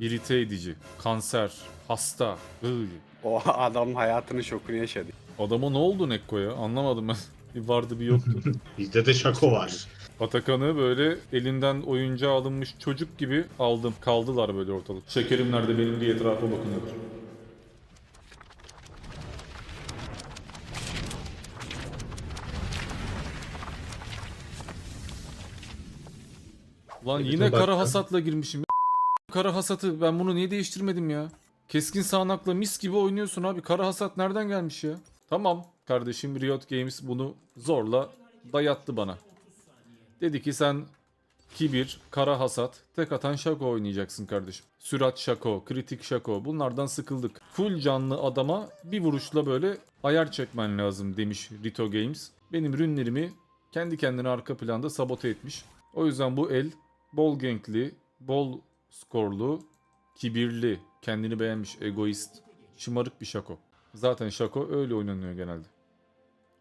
irite edici, kanser, hasta. Iy. O adam hayatının şokunu yaşadı. Adama ne oldu Nekko'ya? Anlamadım ben. Bir vardı bir yoktu. Bizde de şako var. Atakan'ı böyle elinden oyuncağı alınmış çocuk gibi aldım. Kaldılar böyle ortalık. Şekerim nerede benim diye etrafa bakınıyorlar. Lan yine kara hasatla girmişim. Kara hasatı ben bunu niye değiştirmedim ya? Keskin sağanakla mis gibi oynuyorsun abi. Kara hasat nereden gelmiş ya? Tamam kardeşim Riot Games bunu zorla dayattı bana. Dedi ki sen kibir, kara hasat, tek atan şako oynayacaksın kardeşim. Sürat şako, kritik şako bunlardan sıkıldık. Full canlı adama bir vuruşla böyle ayar çekmen lazım demiş Rito Games. Benim rünlerimi kendi kendine arka planda sabote etmiş. O yüzden bu el bol gankli, bol skorlu, kibirli, kendini beğenmiş, egoist, şımarık bir şako. Zaten şako öyle oynanıyor genelde.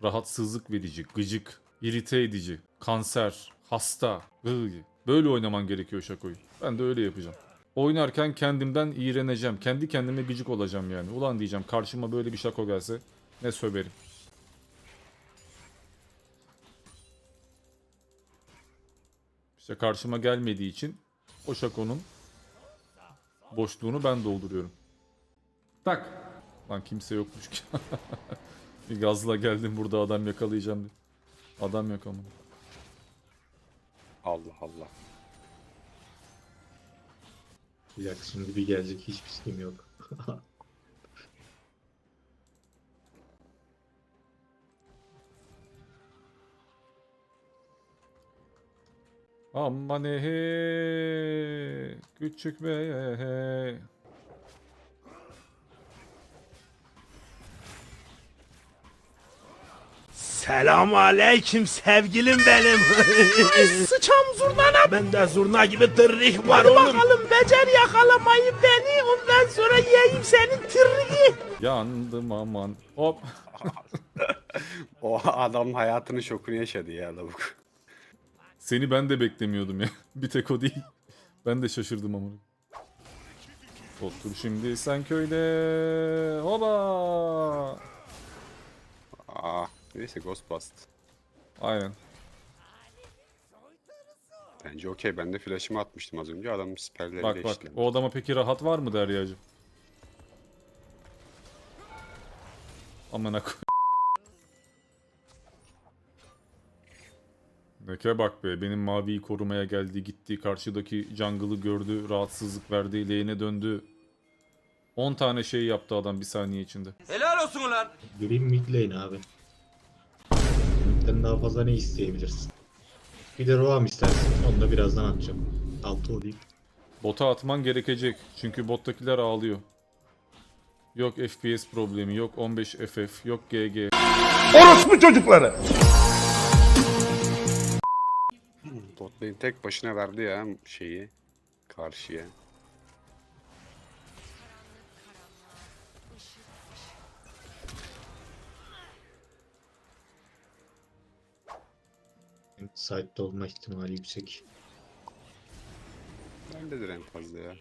Rahatsızlık verici, gıcık, irite edici, kanser, hasta, ıy. Böyle oynaman gerekiyor şakoyu. Ben de öyle yapacağım. Oynarken kendimden iğreneceğim. Kendi kendime gıcık olacağım yani. Ulan diyeceğim karşıma böyle bir şako gelse ne söverim. İşte karşıma gelmediği için o şakonun boşluğunu ben dolduruyorum. Tak. Lan kimse yokmuş ki. bir gazla geldim burada adam yakalayacağım diye. Adam yok ama. Allah Allah. Bir dakika şimdi bir gelecek hiçbir şeyim yok. Aman ehe, küçük be ehe. Selam aleyküm sevgilim benim. Sıçam zurnana. Ben de zurna gibi tırrik var Hadi bakalım becer yakalamayı beni ondan sonra yiyeyim senin tırriki. Yandım aman. Hop. O adam hayatının şokunu yaşadı ya lavuk. Seni ben de beklemiyordum ya. Bir tek o değil. Ben de şaşırdım ama. Otur şimdi sen köyde. Hoba. Aa, neyse Ghost Bust. Aynen. Bence okey. Ben de flash'ımı atmıştım az önce. Adam siperleriyle Bak bak. işlemiş. O adama peki rahat var mı Deryacığım? Amına koy. Neke bak be benim maviyi korumaya geldi gitti karşıdaki jungle'ı gördü rahatsızlık verdi lane'e döndü 10 tane şey yaptı adam bir saniye içinde. Green mid lane abi. Mid'den daha fazla ne isteyebilirsin? Bir de Roam istersin. Onu da birazdan atacağım. Altı o değil. Bota atman gerekecek çünkü bottakiler ağlıyor. Yok FPS problemi yok 15 FF yok GG. Orospu çocukları. Lane tek başına verdi ya şeyi. Karşıya. Side'de olma ihtimali yüksek. Bendedir en fazla ya.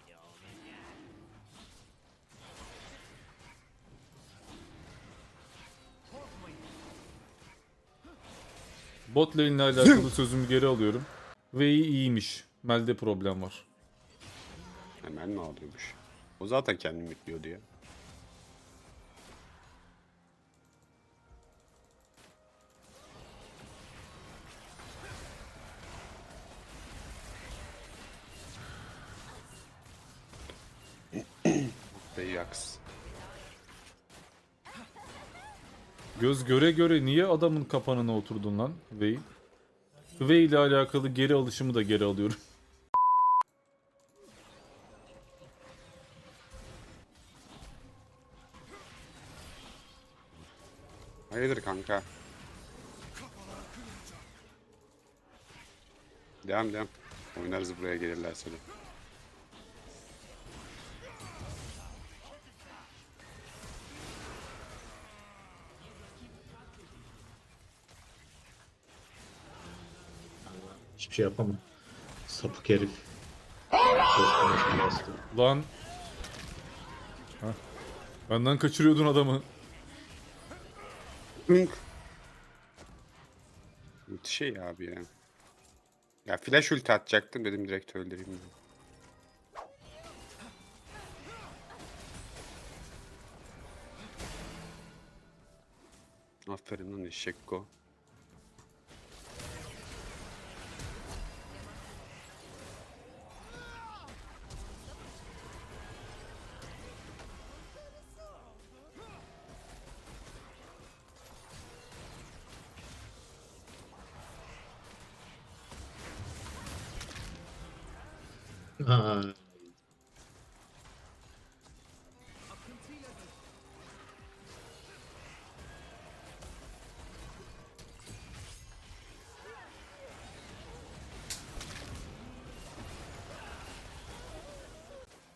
Bot lane ile alakalı sözümü geri alıyorum. Ve iyi iyiymiş. Mel'de problem var. Hemen mi alıyormuş? O zaten kendini bekliyordu ya. Beyax. Göz göre göre niye adamın kapanına oturdun lan Vey? Vey ile alakalı geri alışımı da geri alıyorum. Hayırdır kanka? Devam devam. Oynarız buraya gelirler sonra. Hiçbir şey yapamam. Sapık herif. Lan. Hah. Benden kaçırıyordun adamı. Müthiş şey abi ya. Ya flash ulti atacaktım dedim direkt öldüreyim. dedim. Aferin lan eşekko. Ha,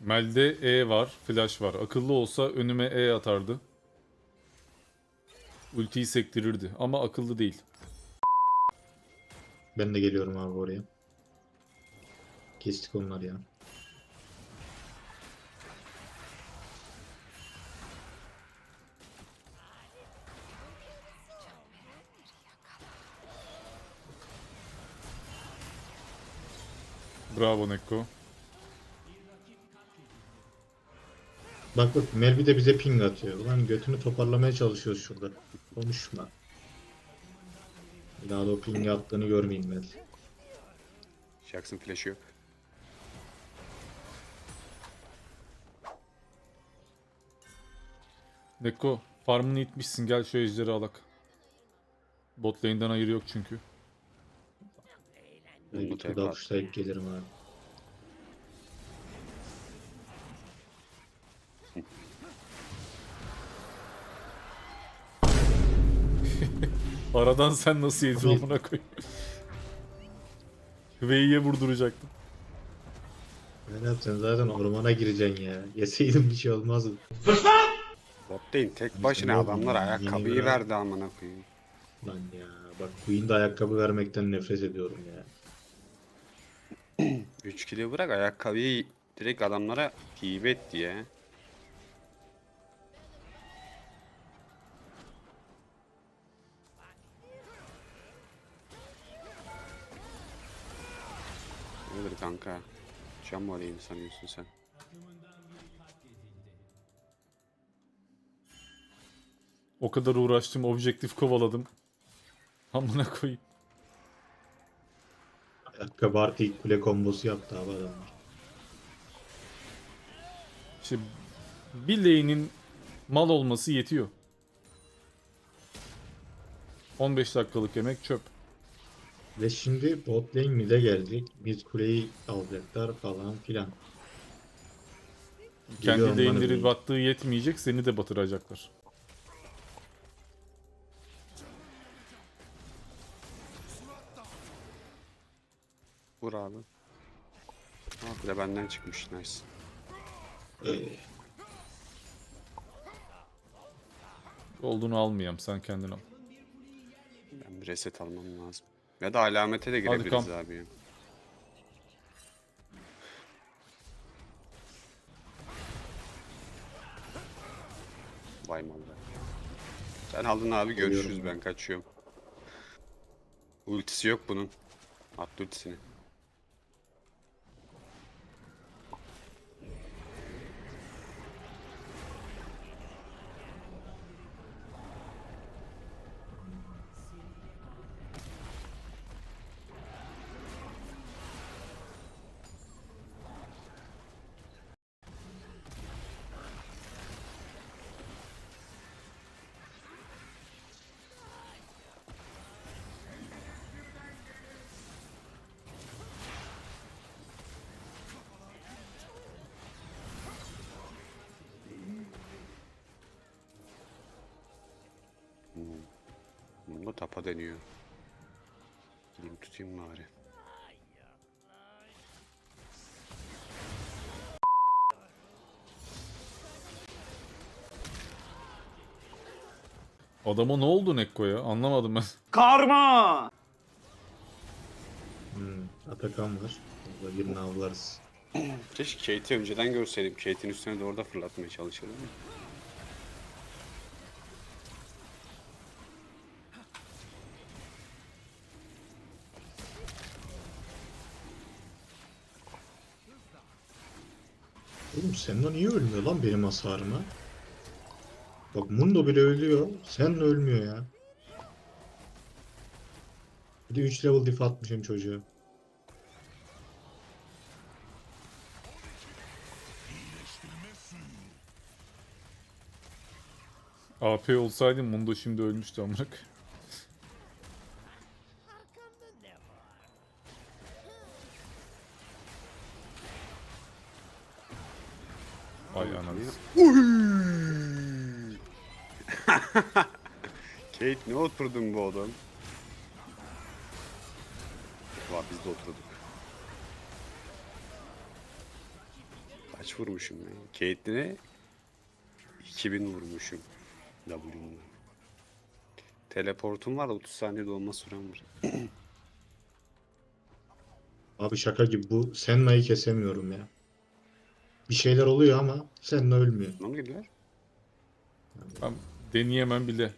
Mel'de E var, flash var. Akıllı olsa önüme E atardı. Ultiyi sektirirdi ama akıllı değil. ben de geliyorum abi oraya. Kestik onları ya. Bravo Nekko. Bak bak Melvi de bize ping atıyor. Ulan götünü toparlamaya çalışıyoruz şurada. Konuşma. Bir daha da o ping attığını görmeyeyim Mel. Jackson flash'ı yok. Nekko farmını itmişsin gel şu ejderi alak. Bot lane'den hayır yok çünkü. İki tekrar. davuşlayıp gelirim abi. Aradan sen nasıl yedin amına koyayım. Hüveyi'ye vurduracaktım. Ne yapacaksın zaten ormana gireceksin ya. Yeseydim bir şey olmazdı. Bot değil tek başına Yok, adamlar yeni ayakkabıyı bir- verdi amına koyayım. Lan ya bak Queen'de ayakkabı vermekten nefret ediyorum ya. 3 kilo bırak ayakkabıyı direkt adamlara hibe ya. Nedir kanka? Can mı alayım sanıyorsun sen? O kadar uğraştım, objektif kovaladım. Amına koyayım. Ayakkabı artı ilk kule kombosu yaptı abi adamlar. İşte bir lane'in mal olması yetiyor. 15 dakikalık yemek çöp. Ve şimdi bot lane mid'e geldik. Mid kuleyi alacaklar falan filan. Kendi Biliyorum lane'leri battığı yetmeyecek, seni de batıracaklar. Bir de benden çıkmış nice. Ee, Olduğunu almayayım, sen kendin al. Ben bir reset almam lazım. Ya da alamete de girebiliriz abi. Vay mallar. Sen aldın abi görüşürüz ben kaçıyorum. Ultisi yok bunun. Attı ultisini. Bunda tapa deniyor. Gideyim tutayım bari. Adama ne oldu Nekko'ya? Anlamadım ben. hmm, Atakan var. Orada birini avlarız. Keşke Kate'i önceden görseydim. Kate'in üstüne de orada fırlatmaya çalışırdım. Oğlum Senna niye ölmüyor lan benim hasarıma? Bak Mundo bile ölüyor. Sen ölmüyor ya. Bir de 3 level diff atmışım çocuğa. AP olsaydı Mundo şimdi ölmüştü amrak. Ay ananı. Kate ne oturdun bu adam? Valla biz de oturduk. Kaç vurmuşum ya? Kate'ine 2000 vurmuşum. W'nun. Teleportum var 30 saniye dolma sürem var. Abi şaka gibi bu Senna'yı kesemiyorum ya. Bir şeyler oluyor ama Senna ölmüyor. Ne mı gidiyor? Ben deneyemem bile.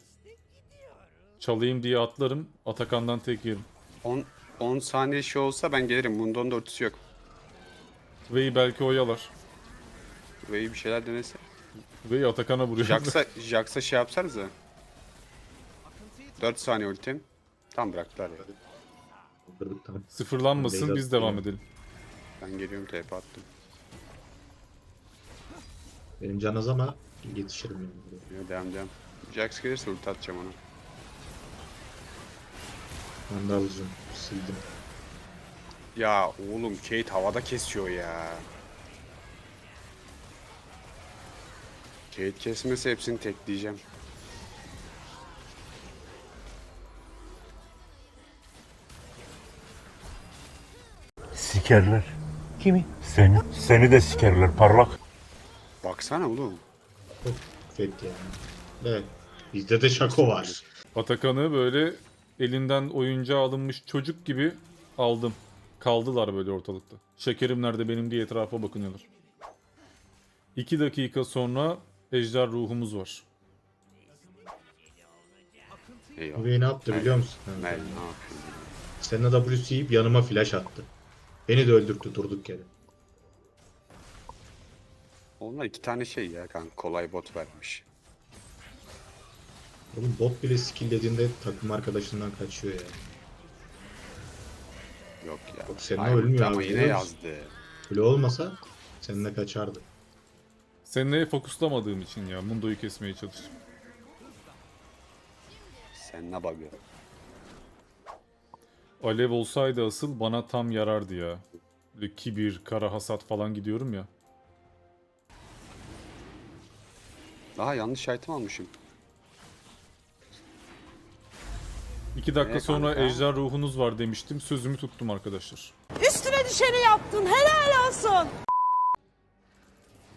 Çalayım diye atlarım. Atakan'dan tek yerim. 10 10 saniye şey olsa ben gelirim. Bundan da örtüsü yok. Vey belki oyalar. Ve bir şeyler denese. Vey Atakan'a vuruyor. Jax'a Jax'a şey yapsanıza. 4 saniye ultim. Tam bıraktılar ya. Sıfırlanmasın biz devam edelim. Ben geliyorum TP attım. Benim canaz ama yetişirim yani. Ya devam devam. Jax gelirse ulti atacağım ona. Ben de alacağım. Sildim. Ya oğlum Kate havada kesiyor ya. Kate kesmese hepsini tekleyeceğim. Sikerler. Kimi? Seni. Seni de sikerler parlak. Baksana oğlum. Çok fethi yani. Evet. Bizde de şako var. Atakan'ı böyle elinden oyuncağı alınmış çocuk gibi aldım. Kaldılar böyle ortalıkta. Şekerim nerede benim diye etrafa bakınıyorlar. İki dakika sonra ejder ruhumuz var. Abi ne yaptı biliyor musun? Mel ne? Senna W'si yiyip yanıma flash attı. Beni de öldürttü durduk yere. Onlar iki tane şey ya kanka kolay bot vermiş. Oğlum bot bile skill'lediğinde takım arkadaşından kaçıyor ya. Yok ya. Yok, senin Ay, ölmüyor Ama abi, yine biliyor musun? yazdı. Öyle olmasa seninle kaçardı. Seninle fokuslamadığım için ya Mundo'yu kesmeye çalıştım. Sen ne bakıyor? Alev olsaydı asıl bana tam yarardı ya. Böyle kibir, kara hasat falan gidiyorum ya. Daha yanlış item almışım. İki dakika Ee, sonra kanka? ejder ruhunuz var demiştim. Sözümü tuttum arkadaşlar. Üstüne düşeni yaptın. Helal olsun.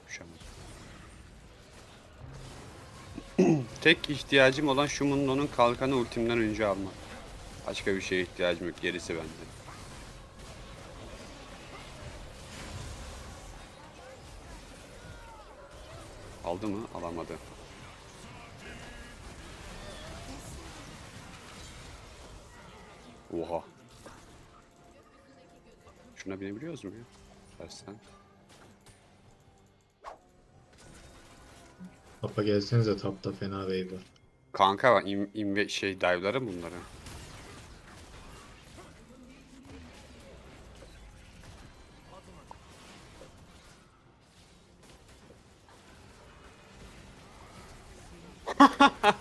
Düşemez. Tek ihtiyacım olan şu Mundo'nun kalkanı ultimden önce almak. Başka bir şeye ihtiyacım yok. Gerisi bende. Aldı mı? Alamadı. Oha. Şuna binebiliyoruz mu ya? Tersten. Tapa gelsenize tapta fena wave var. Kanka var im, im şey dive'ları mı bunları?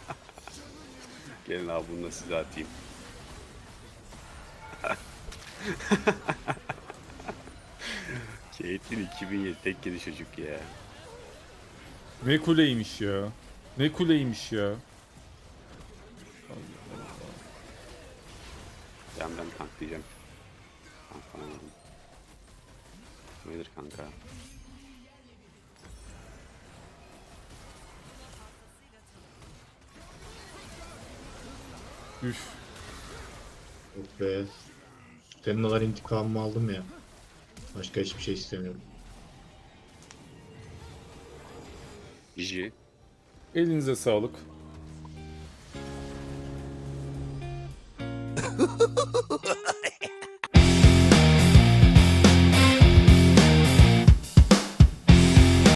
Gelin abi bunu da size atayım. Caitlyn 2007 tek geri çocuk ya. Ne kuleymiş ya. Ne kuleymiş ya. Ben ben tanklayacağım. Tank falan aldım. Nedir kanka? Üf. Be. Senna'lar intikamımı aldım ya. Başka hiçbir şey istemiyorum. GG. Elinize sağlık.